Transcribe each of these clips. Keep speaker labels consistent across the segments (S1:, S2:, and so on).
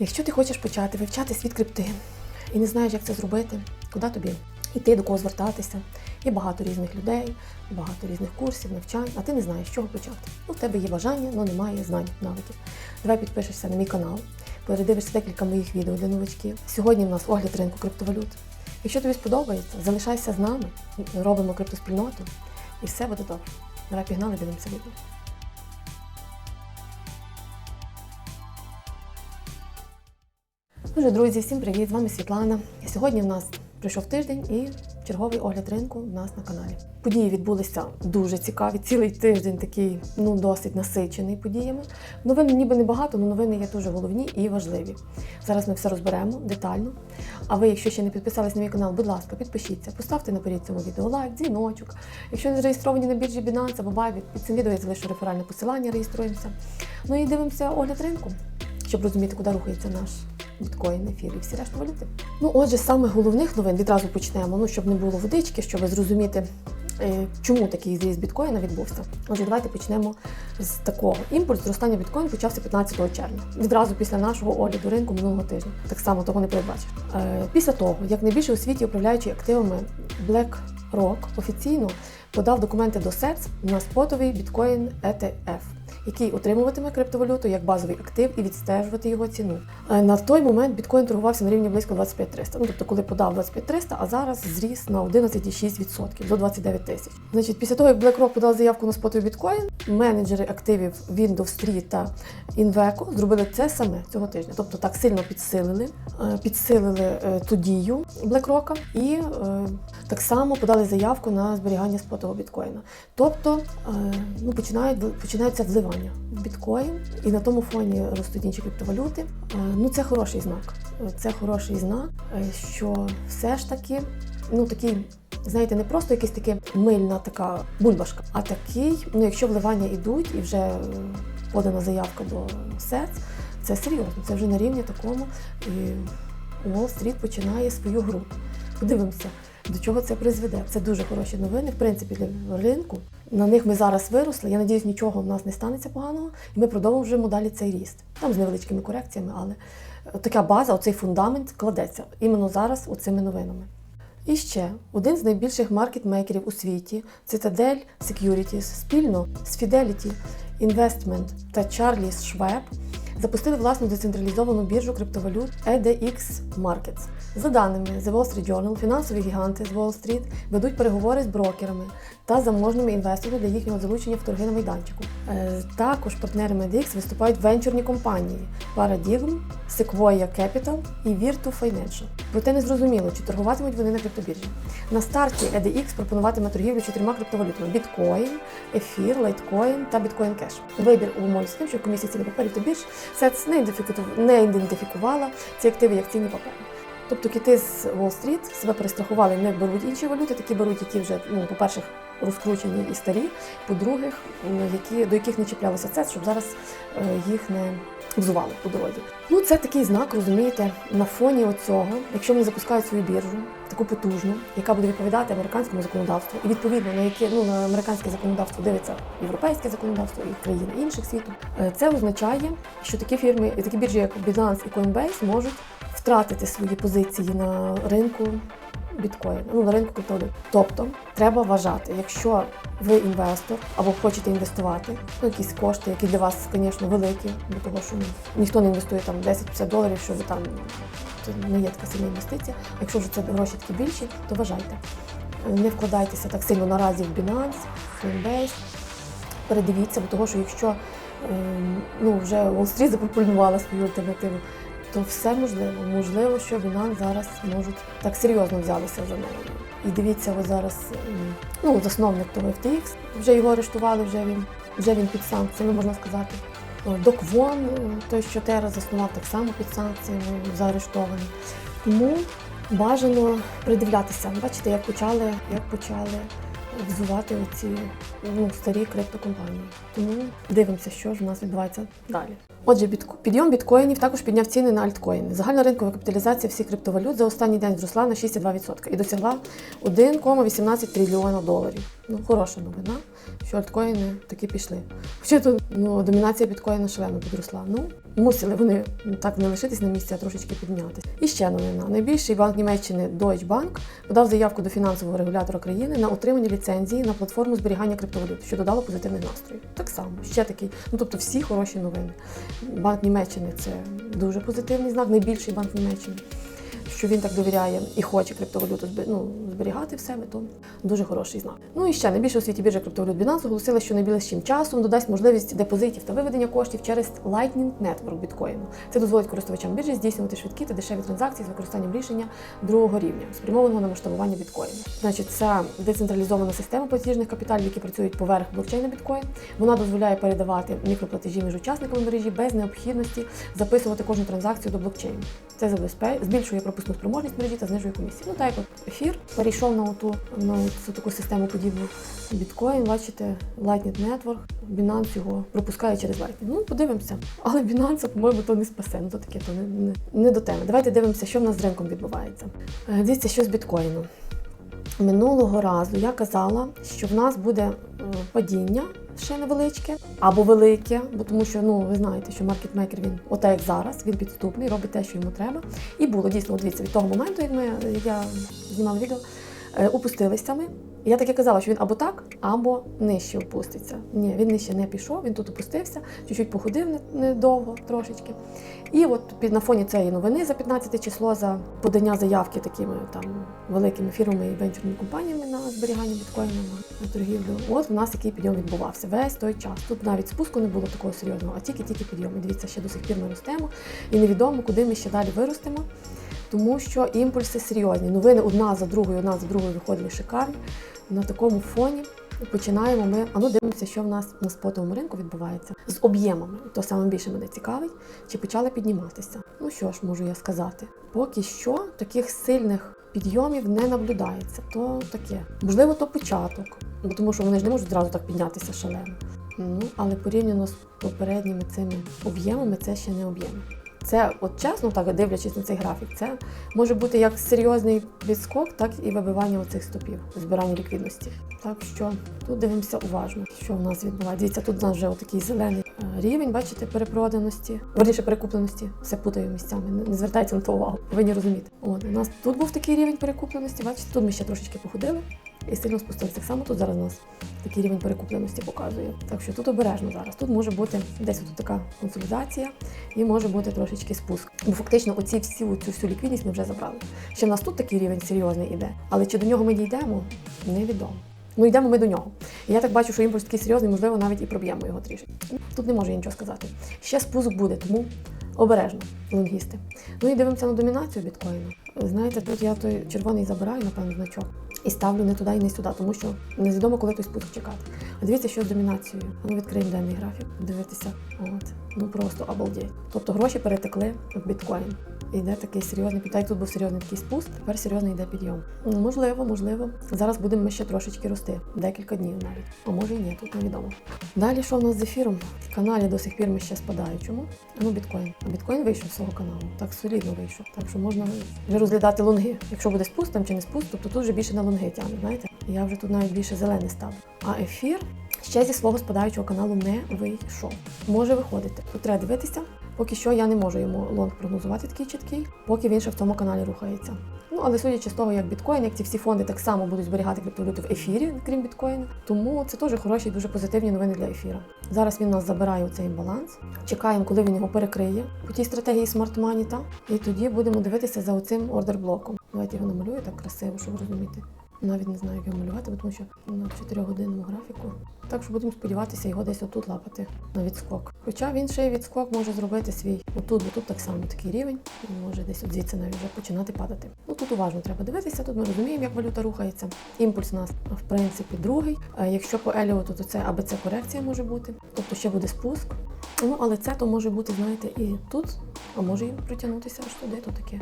S1: Якщо ти хочеш почати вивчати світ крипти і не знаєш, як це зробити, куди тобі йти, до кого звертатися, є багато різних людей, багато різних курсів, навчань, а ти не знаєш, з чого почати. Ну, в тебе є бажання, але немає знань, навиків. Давай підпишешся на мій канал, передивишся декілька моїх відео для новачків. Сьогодні в нас огляд ринку криптовалют. Якщо тобі сподобається, залишайся з нами, робимо криптоспільноту, і все буде добре. Давай пігнали, дивимося відео. Дуже друзі, всім привіт! З вами Світлана. Сьогодні в нас прийшов тиждень і черговий огляд ринку в нас на каналі. Події відбулися дуже цікаві. Цілий тиждень такий ну досить насичений подіями. Новин ніби небагато, але новини є дуже головні і важливі. Зараз ми все розберемо детально. А ви, якщо ще не підписались на мій канал, будь ласка, підпишіться, поставте наперед цьому відео лайк, дзвіночок. Якщо не зареєстровані на біржі Binance або Bybit, під цим відео я залишу реферальне посилання, реєструємося. Ну і дивимося огляд ринку, щоб розуміти, куди рухається наш біткоін, ефір і всі решта валюти. Ну, отже, з самих головних новин відразу почнемо, ну щоб не було водички, щоб зрозуміти, е, чому такий зріз біткоїна відбувся. Отже, давайте почнемо з такого. Імпульс зростання біткоїн почався 15 червня, відразу після нашого огляду ринку минулого тижня. Так само того не передбачив. Е, Після того, як найбільше у світі управляючи активами BlackRock офіційно подав документи до SEC на спотовий біткоін ETF який отримуватиме криптовалюту як базовий актив і відстежувати його ціну. Е, На той момент біткоін торгувався на рівні близько 25300. Ну тобто, коли подав 25300, а зараз зріс на 11,6% до 29 тисяч. Значить, після того як BlackRock подав заявку на спотовий біткоін, менеджери активів Windows 3 та Inveco зробили це саме цього тижня. Тобто так сильно підсилили, е, підсилили е, ту дію BlackRock і е, так само подали заявку на зберігання спотового біткоїна. Тобто е, ну, починають починаються вливання в біткоін, і на тому фоні ростуть інші криптовалюти. Е, Ну це хороший знак. Е, Це хороший знак, що все ж таки, ну такий. Знаєте, не просто якась така мильна така бульбашка, а такий, ну якщо вливання йдуть і вже подана заявка до СЕЦ, це серйозно, це вже на рівні такому. І Уолл-стріт починає свою гру. Подивимося, до чого це призведе. Це дуже хороші новини, в принципі, для ринку. На них ми зараз виросли. Я надіюсь, нічого в нас не станеться поганого, і ми продовжуємо далі цей ріст. Там з невеличкими корекціями, але така база, оцей фундамент кладеться іменно зараз оцими новинами. І ще один з найбільших маркетмейкерів у світі Citadel Securities спільно з Fidelity Investment та Charles Schwab запустили власну децентралізовану біржу криптовалют EDX Markets. За даними The Wall Street Journal, фінансові гіганти з Wall Street ведуть переговори з брокерами та заможними інвесторами для їхнього залучення в торги на майданчику. Е, Також партнерами EDX виступають венчурні компанії Paradigm, Sequoia Capital і Virtu Financial. Проте не зрозуміло, чи торгуватимуть вони на криптобіржі. На старті EDX пропонуватиме торгівлю чотирма криптовалютами: біткоін, ефір, лайткоін та біткоін кеш. Вибір обумовлює з тим, що комісія цінних паперів та бірж СЕЦ не ідентифікувала- ці активи як цінні папери. Тобто кити з Уолл-стріт себе перестрахували, не беруть інші валюти, такі беруть, які вже, ну, по-перше, розкручені і старі, по-друге, які, до яких не чіплялося ЦЕЦ, щоб зараз е, їх не взували по дорозі. Ну, це такий знак, розумієте, на фоні оцього, якщо вони запускають свою біржу, таку потужну, яка буде відповідати американському законодавству, і відповідно на яке ну на американське законодавство дивиться європейське законодавство і країни інших світу, е, це означає, що такі фірми, такі біржі, як Binance і Coinbase, можуть втратити свої позиції на ринку біткоїна, ну на ринку криптовалют. Тобто треба вважати, якщо ви інвестор або хочете інвестувати, ну якісь кошти, які для вас, звісно, великі, до того, що ніхто не інвестує там 10-50 доларів, що ви там це не є така сильна інвестиція. Якщо вже це гроші такі більші, то вважайте. Не вкладайтеся так сильно наразі в Binance, в Coinbase. Передивіться, бо того, що якщо ем, ну, вже Уолл-стріт запропонувала свою альтернативу, то все можливо. Можливо, що Binance зараз можуть так серйозно взялися за нею. І дивіться, ось зараз ну, засновник того FTX, вже його арештували, вже він, вже він під санкціями, можна сказати. О, Док Вон, е, той, що Тера заснував, так само під санкціями, заарештований. Тому бажано придивлятися. Бачите, як почали, як почали взувати оці ну, старі криптокомпанії. Тому дивимося, що ж у нас відбувається далі. Отже, підйом біткоїнів також підняв ціни на альткоїни. Загальна ринкова капіталізація всіх криптовалют за останній день зросла на 6,2% і досягла 1,18 трильйона доларів. Ну, хороша новина, що альткоїни таки пішли. Хоча тут ну, домінація біткоїна шалено підросла. Ну, мусили вони так не лишитись на місці, а трошечки піднятися. І ще новина. Найбільший банк Німеччини Deutsche Bank подав заявку до фінансового регулятора країни на отримання ліцензії на платформу зберігання криптовалют, що додало позитивний настрій. Так само, ще такий. Ну тобто всі хороші новини. Банк Німеччини це дуже позитивний знак, найбільший банк Німеччини. Що він так довіряє і хоче криптовалюту ну, зберігати в себе, то дуже хороший знак. Ну і ще найбільше у світі біржа криптовалют Binance оголосила, що найближчим часом додасть можливість депозитів та виведення коштів через Lightning Network біткоїну. Це дозволить користувачам біржі здійснювати швидкі та дешеві транзакції з використанням рішення другого рівня, спрямованого на масштабування біткоїну. Значить, це децентралізована система платіжних капіталів, які працюють поверх блокчейна біткоін. Вона дозволяє передавати мікроплатежі між учасниками мережі без необхідності записувати кожну транзакцію до блокчейну. Це забезпечує, збільшує пропускну спроможність мережі та знижує комісію. Ну так як от ефір перейшов на ту на цю таку систему подібну біткоін. Бачите, Lightning Network, Binance його пропускає через Lightning. Ну, подивимося. Але Binance, по-моєму, то не спасе. Ну то таке, то не, не, не до теми. Давайте дивимося, що в нас з ринком відбувається. Е, Дивіться, що з біткоїном. Минулого разу я казала, що в нас буде е, падіння ще невеличке або велике, бо тому що ну ви знаєте, що маркетмейкер він оте як зараз, він підступний, робить те, що йому треба. І було дійсно, дивіться, від того моменту, як ми як я знімала відео, е, упустилися ми. Я так і казала, що він або так, або нижче опуститься. Ні, він нижче не пішов, він тут опустився, чуть-чуть походив недовго трошечки. І от під на фоні цієї новини за 15 число за подання заявки такими там великими фірмами і венчурними компаніями на зберігання біткоїна на, на торгівлю. От в нас такий підйом відбувався весь той час. Тут навіть спуску не було такого серйозного, а тільки-тільки підйом. І дивіться, ще до сих пір ми ростемо, і невідомо, куди ми ще далі виростемо. Тому що імпульси серйозні. Новини одна за другою, одна за другою виходили шикарні. На такому фоні починаємо ми. А ну дивимося, що в нас на спотовому ринку відбувається з об'ємами. То саме більше мене цікавить, чи почали підніматися. Ну що ж, можу я сказати, поки що таких сильних підйомів не наблюдається. То таке. Можливо, то початок, бо тому що вони ж не можуть зразу так піднятися шалено. Ну, але порівняно з попередніми цими об'ємами, це ще не об'єми. Це, от чесно, так дивлячись на цей графік, це може бути як серйозний відскок, так і вибивання оцих стопів, збирання ліквідності. Так що тут дивимося уважно, що в нас відбувається. Дивіться, тут у нас вже такий зелений е, рівень, бачите, перепроданості, верніше перекупленості. Все путаю місцями, не звертайте на то увагу. Повинні розуміти. От у нас тут був такий рівень перекупленості. Бачите, тут ми ще трошечки походили і сильно спустилися. Так само тут зараз у нас такий рівень перекупленості показує. Так що тут обережно зараз. Тут може бути десь тут така консолідація і може бути трошечки спуск. Бо фактично оці всі цю всю ліквідність ми вже забрали. Ще в нас тут такий рівень серйозний іде, але чи до нього ми дійдемо, невідомо. Ну йдемо ми до нього. Я так бачу, що імпульс такий серйозний, можливо, навіть і проб'ємо його трішки. Тут не можу я нічого сказати. Ще спуск буде, тому обережно, лонгісти. Ну і дивимося на домінацію біткоїну. Знаєте, тут я той червоний забираю, напевно, значок. І ставлю не туди і не сюди, тому що невідомо, коли хтось буде чекати. А дивіться, що з домінацією. Ну, відкриємо денний графік, дивитися. От. Ну просто обалдеть. Тобто гроші перетекли в біткоін. Іде такий серйозний підтай. Тут був серйозний такий спуск, тепер серйозний йде підйом. Ну, можливо, можливо. Зараз будемо ми ще трошечки рости. Декілька днів навіть. А може і ні, тут невідомо. Далі що в нас з ефіром? В каналі до сих пір ми ще спадають. Чому? А Ну, біткоін. А біткоін вийшов з свого каналу. Так солідно вийшов. Так що можна вже розглядати лонги. Якщо буде спуск там чи не спуск, тобто тут вже більше на лонги тягне, знаєте? Я вже тут навіть більше зелений став. А ефір ще зі свого спадаючого каналу не вийшов. Може виходити. Тут треба дивитися. Поки що я не можу йому лонг прогнозувати такий чіткий, поки він ще в цьому каналі рухається. Ну але судячи з того, як біткоін, як ці всі фонди так само будуть зберігати криптовалюту в ефірі, крім біткоїна. Тому це теж хороші, дуже позитивні новини для ефіра. Зараз він у нас забирає цей баланс. Чекаємо, коли він його перекриє по тій стратегії Smart Money, та і тоді будемо дивитися за оцим ордер-блоком. Давайте його намалюю так красиво, щоб розуміти. Навіть не знаю, як його малювати, тому що на 4-годинному графіку. Так що будемо сподіватися його десь отут лапати на відскок. Хоча він ще й відскок може зробити свій отут, бо тут так само такий рівень, він може десь от звідси навіть вже починати падати. Ну тут уважно треба дивитися. Тут ми розуміємо, як валюта рухається. Імпульс у нас в принципі другий. Якщо по Еліоту, то це АБЦ корекція може бути, тобто ще буде спуск. Ну але це то може бути, знаєте, і тут, а може і протягнутися аж туди, то таке.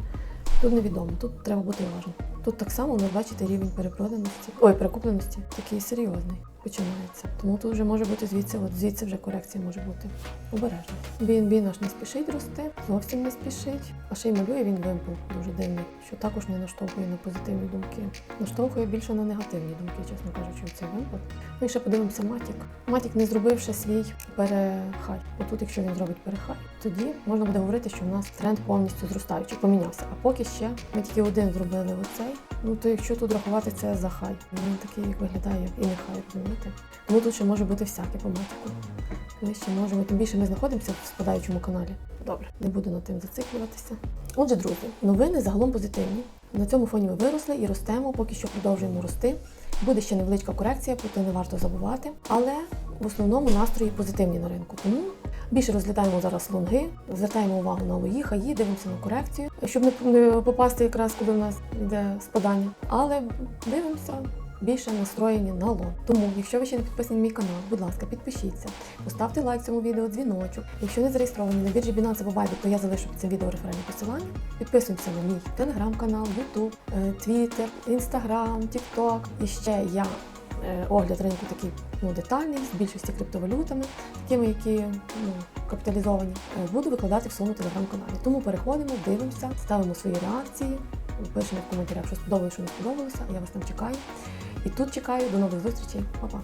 S1: Тут невідомо, тут треба бути уважним. Тут так само, ви бачите, рівень перепроданості, ой, перекупленості. Такий серйозний починається. Тому тут вже може бути звідси, от звідси вже корекція може бути. Обережно. BNB наш не спішить рости, зовсім не спішить. А ще й малює він вимпел дуже дивний, що також не наштовхує на позитивні думки. Наштовхує більше на негативні думки, чесно кажучи, цей вимпел. І ще подивимося Матік. Матік не зробив ще свій перехай. Отут, якщо він зробить перехай, тоді можна буде говорити, що в нас тренд повністю зростаючий, помінявся. А поки ще ми тільки один зробили оцей. Ну то якщо тут рахувати це за хай, він такий як виглядає і не хай, розумієте? Тому тут ще може бути всяке по матику. Ми ще можемо, тим більше ми знаходимося в спадаючому каналі. Добре, не буду над тим зациклюватися. Отже, друзі, новини загалом позитивні. На цьому фоні ми виросли і ростемо, поки що продовжуємо рости. Буде ще невеличка корекція, про це не варто забувати. Але в основному настрої позитивні на ринку. Тому більше розглядаємо зараз лонги, звертаємо увагу на лої, хаї, дивимося на корекцію, щоб не, попасти якраз, коли в нас йде спадання. Але дивимося більше настроєні на лон. Тому, якщо ви ще не підписані на мій канал, будь ласка, підпишіться, поставте лайк цьому відео, дзвіночок. Якщо не зареєстровані на біржі Binance або Viber, то я залишу під цим відео реферальне посилання. Підписуємося на мій телеграм-канал, Ютуб, Твіттер, Інстаграм, Тікток. І ще я е, огляд ринку такий ну, детальний, з більшості криптовалютами, такими, які ну, капіталізовані, е, буду викладати в своєму телеграм-каналі. Тому переходимо, дивимося, ставимо свої реакції, пишемо в коментарях, що сподобалося, що не сподобалося. Я вас там чекаю. І тут чекаю. До нових зустрічей. Па-па.